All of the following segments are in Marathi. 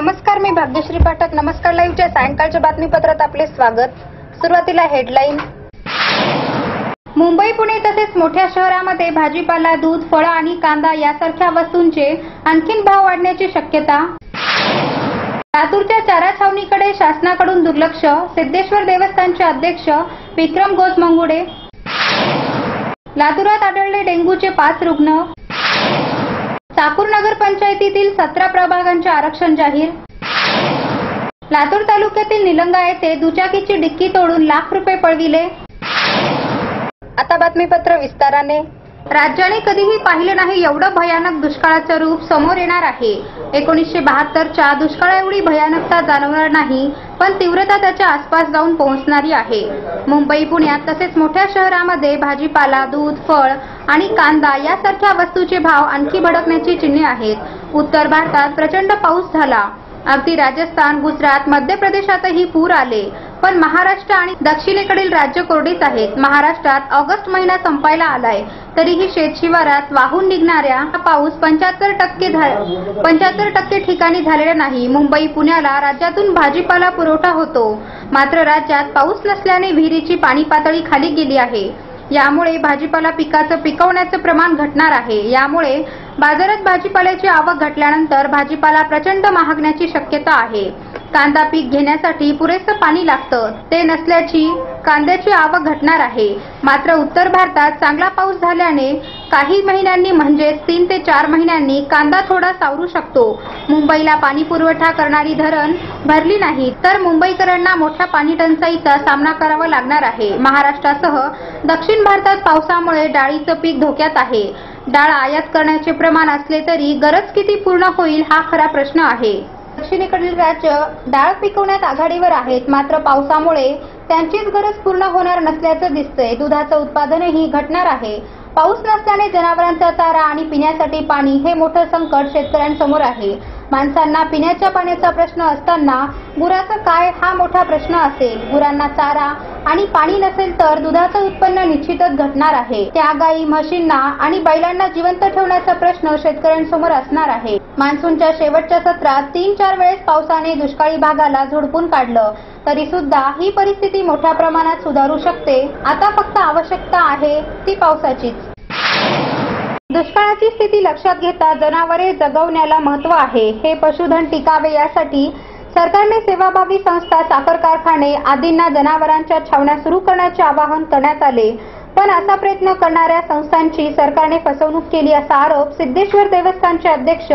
नमस्कार मी भाग्यश्री पाठक. नमस्कार लाईव्हच्या सायंकाळच्या बातमीपत्रात आपले स्वागत. सुरुवातीला हेडलाईन. मुंबई पुणे तसेच मोठ्या शहरामध्ये भाजीपाला दूध फळं आणि कांदा यासारख्या वस्तूंचे आणखीन भाव वाढण्याची शक्यता. लातूरच्या चारा छावणीकडे शासनाकडून दुर्लक्ष सिद्धेश्वर देवस्थानचे अध्यक्ष विक्रम गोजमंगुडे लातूरात आढळले डेंग्यूचे पाच रुग्ण. चाकूर नगर पंचायतीतील सतरा प्रभागांचे आरक्षण जाहीर. लातूर तालुक्यातील निलंगा येथे दुचाकीची डिक्की तोडून लाख रुपये पळविले. आता बातमीपत्र विस्ताराने. राज्याने कधीही पाहिलं नाही एवढं भयानक दुष्काळाचं रूप समोर येणार आहे. एकोणीसशे बहात्तरच्या दुष्काळा एवढी भयानकता जाणवणार नाही पण तीव्रता त्याच्या आसपास जाऊन पोहोचणारी आहे. मुंबई पुण्यात तसेच मोठ्या शहरामध्ये भाजीपाला दूध फळ आणि कांदा यासारख्या वस्तूचे भाव आणखी भडकण्याची चिन्हे आहेत. उत्तर भारतात प्रचंड पाऊस झाला. अगदी राजस्थान गुजरात मध्य प्रदेशातही पूर आले. पण महाराष्ट्र आणि दक्षिणेकडील राज्य कोरडीच आहेत. महाराष्ट्रात ऑगस्ट महिना संपायला आलाय. तरीही शेतशिवारात वाहून निघणाऱ्या हा पाऊस पंच्याहत्तर टक्के पंच्याहत्तर टक्के ठिकाणी झालेला नाही. मुंबई पुण्याला राज्यातून भाजीपाला पुरवठा होतो. मात्र राज्यात पाऊस नसल्याने विहिरीची पाणी पातळी खाली गेली आहे. यामुळे भाजीपाला पिकाचं पिकवण्याचं प्रमाण घटणार आहे. यामुळे बाजारात भाजीपाल्याची आवक घटल्यानंतर भाजीपाला प्रचंड महागण्याची शक्यता आहे. कांदा पीक घेण्यासाठी पुरेसं पाणी लागतं. ते नसल्याची कांद्याची आवक घटणार आहे. मात्र उत्तर भारतात चांगला पाऊस झाल्याने काही महिन्यांनी म्हणजेच तीन ते चार महिन्यांनी कांदा थोडा सावरू शकतो. मुंबईला पाणी पुरवठा करणारी धरण भरली नाही तर मुंबईकरांना मोठ्या पाणी टंचाईचा सामना करावा लागणार आहे. महाराष्ट्रासह दक्षिण भारतात पावसामुळे डाळीचं पीक धोक्यात आहे. डाळ आयात करण्याचे प्रमाण असले तरी गरज किती पूर्ण होईल हा खरा प्रश्न आहे. दक्षिणेकडील राज्य डाळ पिकवण्यात आघाडीवर आहेत. मात्र पावसामुळे त्यांचीच गरज पूर्ण होणार नसल्याचं दिसतंय. दुधाचं उत्पादनही घटणार आहे. पाऊस नसल्याने जनावरांचा चारा आणि पिण्यासाठी पाणी हे मोठं संकट शेतकऱ्यांसमोर आहे. माणसांना पिण्याच्या पाण्याचा प्रश्न असताना गुराचा काय हा मोठा प्रश्न असेल? गुरांना चारा आणि पाणी नसेल तर दुधाचं उत्पन्न निश्चितच घटणार आहे. त्या गायी म्हशींना आणि बैलांना जिवंत ठेवण्याचा प्रश्न शेतकऱ्यांसमोर असणार आहे. मान्सूनच्या शेवटच्या सत्रात तीन चार वेळेस पावसाने दुष्काळी भागाला झोडपून काढलं. तरी सुद्धा ही परिस्थिती मोठ्या प्रमाणात सुधारू शकते. आता फक्त आवश्यकता आहे ती पावसाचीच. दुष्काळाची स्थिती लक्षात घेता जनावरे जगवण्याला महत्त्व आहे. हे पशुधन टिकावे यासाठी सरकारने सेवाभावी संस्था साखर कारखाने आदींना जनावरांच्या छावण्या सुरू करण्याचे आवाहन करण्यात आले. पण असा प्रयत्न करणाऱ्या संस्थांची सरकारने फसवणूक केली असा आरोप सिद्धेश्वर देवस्थानचे अध्यक्ष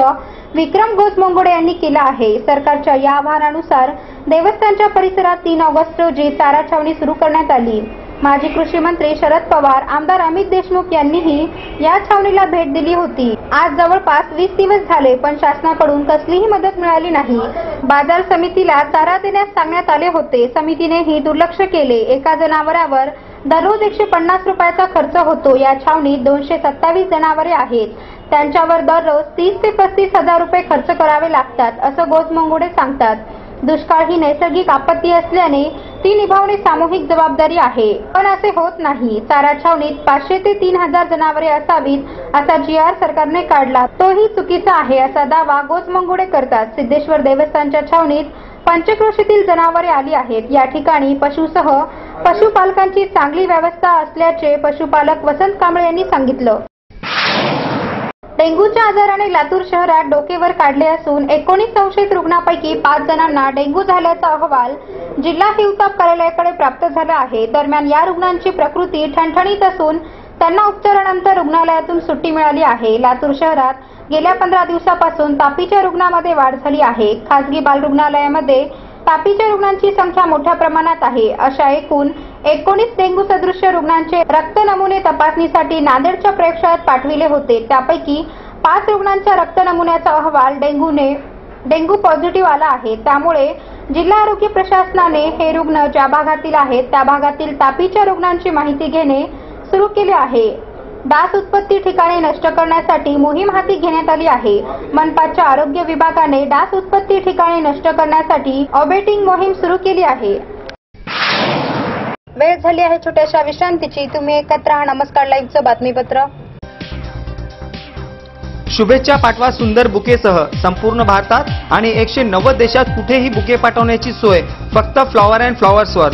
विक्रम घोषमंगोडे यांनी केला आहे. सरकारच्या या आवाहनानुसार देवस्थानच्या परिसरात तीन ऑगस्ट रोजी चारा छावणी सुरू करण्यात आली. माजी कृषी मंत्री शरद पवार आमदार अमित देशमुख यांनीही या छावणीला भेट दिली होती. आज जवळपास वीस दिवस झाले पण शासनाकडून कसलीही मदत मिळाली नाही. बाजार समितीला चारा देण्यास सांगण्यात आले होते. समितीनेही दुर्लक्ष केले. एका जनावरावर दररोज एकशे पन्नास रुपयाचा खर्च होतो. या छावणीत दोनशे सत्तावीस जनावरे आहेत. त्यांच्यावर दररोज तीस ते पस्तीस हजार रुपये खर्च करावे लागतात असं गोजमंगुडे सांगतात. दुष्काळ ही नैसर्गिक आपत्ती असल्याने ती निभावणे सामूहिक जबाबदारी आहे. पण असे होत नाही. चारा छावणीत पाचशे ते तीन हजार जनावरे असावीत असा जी आर सरकारने काढला. तोही चुकीचा आहे असा दावा गोजमंगुडे करतात. सिद्धेश्वर देवस्थानच्या छावणीत पंचक्रोशीतील जनावरे आली आहेत. या ठिकाणी पशुसह पशुपालकांची चांगली व्यवस्था असल्याचे पशुपालक वसंत कांबळे यांनी सांगितलं. डेंग्यूच्या आजाराने लातूर शहरात डोकेवर काढले असून एकोणीस संशयित रुग्णांपैकी पाच जणांना डेंग्यू झाल्याचा अहवाल जिल्हा हिवताप कार्यालयाकडे प्राप्त झाला आहे. दरम्यान या रुग्णांची प्रकृती ठणठणीत असून त्यांना उपचारानंतर रुग्णालयातून सुट्टी मिळाली आहे. लातूर शहरात गेल्या पंधरा दिवसापासून तापीच्या रुग्णांमध्ये वाढ झाली आहे. खासगी बाल रुग्णालयामध्ये तापीच्या रुग्णांची संख्या मोठ्या प्रमाणात आहे. अशा एकूण एकोणीस डेंग्यू सदृश्य रुग्णांचे रक्त नमुने तपासणीसाठी नांदेडच्या प्रयोगशाळेत पाठविले होते. त्यापैकी पाच रुग्णांच्या रक्त नमुन्याचा अहवाल डेंग्यूने डेंग्यू पॉझिटिव्ह आला आहे. त्यामुळे जिल्हा आरोग्य प्रशासनाने हे रुग्ण ज्या भागातील आहेत त्या भागातील तापीच्या रुग्णांची माहिती घेणे सुरू केले आहे. डास उत्पत्ती ठिकाणे नष्ट करण्यासाठी मोहीम हाती घेण्यात आली आहे. मनपाच्या आरोग्य विभागाने डास उत्पत्ती ठिकाणे नष्ट करण्यासाठी ऑबेटिंग मोहीम सुरू केली आहे. वेळ झाली आहे छोट्याशा विश्रांतीची. तुम्ही एकत्र राहा. नमस्कार. लाईव्हचं बातमीपत्र. शुभेच्छा पाठवा सुंदर बुकेसह. संपूर्ण भारतात आणि एकशे नव्वद देशात कुठेही बुके पाठवण्याची सोय. फक्त फ्लॉवर अँड फ्लॉवर्सवर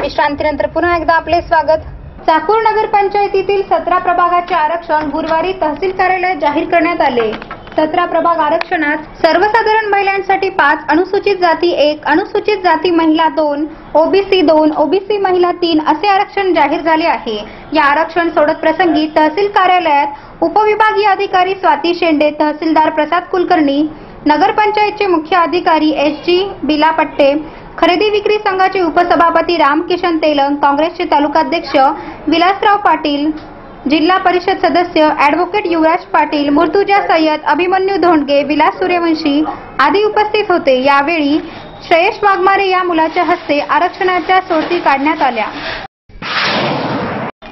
विश्रांतीनंतर पुन्हा एकदा आपले स्वागत। चाकूर नगर पंचायतीतील सतरा प्रभागाचे आरक्षण गुरुवारी तहसील कार्यालयात जाहीर करण्यात आले. सतरा प्रभाग आरक्षणात सर्वसाधारण महिलांसाठी पाच अनुसूचित जाती एक अनुसूचित जाती महिला दोन ओबीसी दोन ओबीसी महिला तीन असे आरक्षण जाहीर झाले आहे. या आरक्षण सोडत प्रसंगी तहसील कार्यालयात उपविभागीय अधिकारी स्वाती शेंडे तहसीलदार प्रसाद कुलकर्णी नगरपंचायतचे मुख्य अधिकारी एस जी बिलापट्टे खरेदी विक्री संघाचे उपसभापती रामकिशन तेलंग काँग्रेसचे तालुकाध्यक्ष विलासराव पाटील जिल्हा परिषद सदस्य ॲडव्होकेट युवराज पाटील मुर्तुजा सय्यद अभिमन्यू धोंडगे विलास सूर्यवंशी आदी उपस्थित होते. यावेळी श्रेयश वाघमारे या मुलाच्या हस्ते आरक्षणाच्या सोडती काढण्यात आल्या.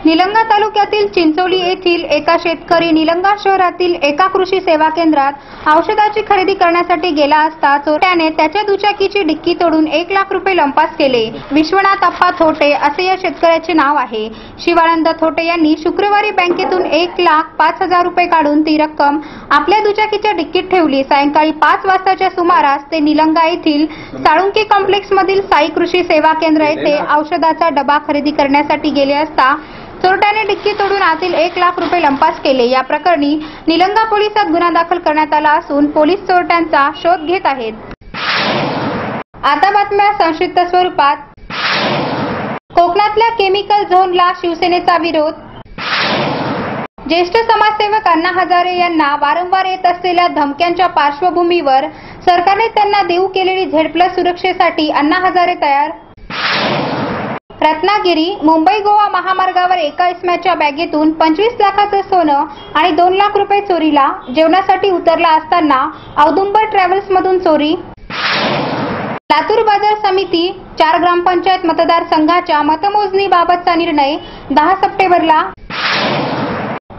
निलंगा तालुक्यातील चिंचोली येथील एका शेतकरी निलंगा शहरातील एका कृषी सेवा केंद्रात औषधाची खरेदी करण्यासाठी गेला असता चोरट्याने त्याच्या दुचाकीची डिक्की तोडून एक लाख रुपये लंपास केले. विश्वनाथ अप्पा थोटे असे या शेतकऱ्याचे नाव आहे. शिवानंद थोटे यांनी शुक्रवारी बँकेतून एक लाख पाच हजार रुपये काढून ती रक्कम आपल्या दुचाकीच्या डिक्कीत ठेवली. सायंकाळी पाच वाजताच्या सुमारास ते निलंगा येथील साळुंकी कॉम्प्लेक्स मधील साई कृषी सेवा केंद्र येथे औषधाचा डबा खरेदी करण्यासाठी गेले असता चोरट्याने डिक्की तोडून आतील एक लाख रुपये लंपास केले. या प्रकरणी निलंगा पोलिसात गुन्हा दाखल करण्यात आला असून पोलीस चोरट्यांचा शोध घेत आहेत. आता बातम्या संक्षिप्त स्वरूपात. कोकणातल्या केमिकल झोनला शिवसेनेचा विरोध. ज्येष्ठ समाजसेवक अण्णा हजारे यांना वारंवार येत असलेल्या धमक्यांच्या पार्श्वभूमीवर सरकारने त्यांना देऊ केलेली झेड प्लस सुरक्षेसाठी अण्णा हजारे तयार रत्नागिरी मुंबई गोवा महामार्गावर एका इसम्याच्या बॅगेतून पंचवीस लाखाचं सोनं आणि दोन लाख रुपये चोरीला जेवणासाठी उतरला असताना औदुंबर ट्रॅव्हल्स मधून चोरी. लातूर बाजार समिती चार ग्रामपंचायत मतदारसंघाच्या मतमोजणीबाबतचा निर्णय दहा सप्टेंबरला.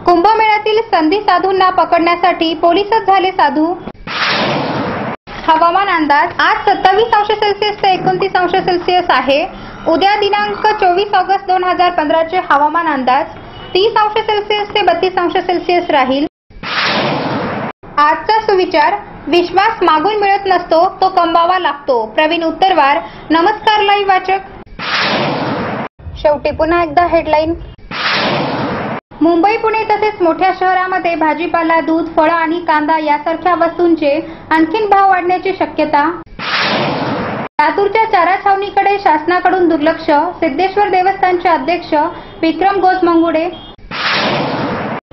कुंभमेळ्यातील संधी साधूंना पकडण्यासाठी पोलीसच झाले साधू. हवामान अंदाज आज सत्तावीस अंश सेल्सिअस ते एकोणतीस अंश सेल्सिअस आहे. उद्या दिनांक चोवीस ऑगस्ट दोन हजार पंधराचे हवामान अंदाज तीस अंश सेल्सिअस ते बत्तीस अंश सेल्सिअस राहील. आजचा सुविचार विश्वास मागून मिळत नसतो तो कमवावा लागतो. प्रवीण उत्तरवार नमस्कार लाईव्ह वाचक. शेवटी पुन्हा एकदा हेडलाईन. मुंबई पुणे तसेच मोठ्या शहरामध्ये भाजीपाला दूध फळं आणि कांदा यासारख्या वस्तूंचे आणखीन भाव वाढण्याची शक्यता. लातूरच्या चारा छावणीकडे शासनाकडून दुर्लक्ष सिद्धेश्वर देवस्थानचे अध्यक्ष विक्रम गोजमंगुडे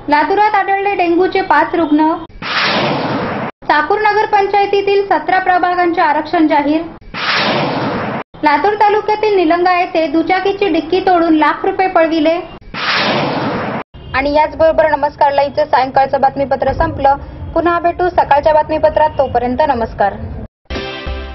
लातूरात आढळले डेंग्यूचे पाच रुग्ण. चाकूर नगर पंचायतीतील सतरा प्रभागांचे आरक्षण जाहीर. लातूर तालुक्यातील निलंगा येथे दुचाकीची डिक्की तोडून लाख रुपये पळविले. आणि याचबरोबर नमस्कार लाईव्हचं सायंकाळचं बातमीपत्र संपलं. पुन्हा भेटू सकाळच्या बातमीपत्रात तोपर्यंत नमस्कार.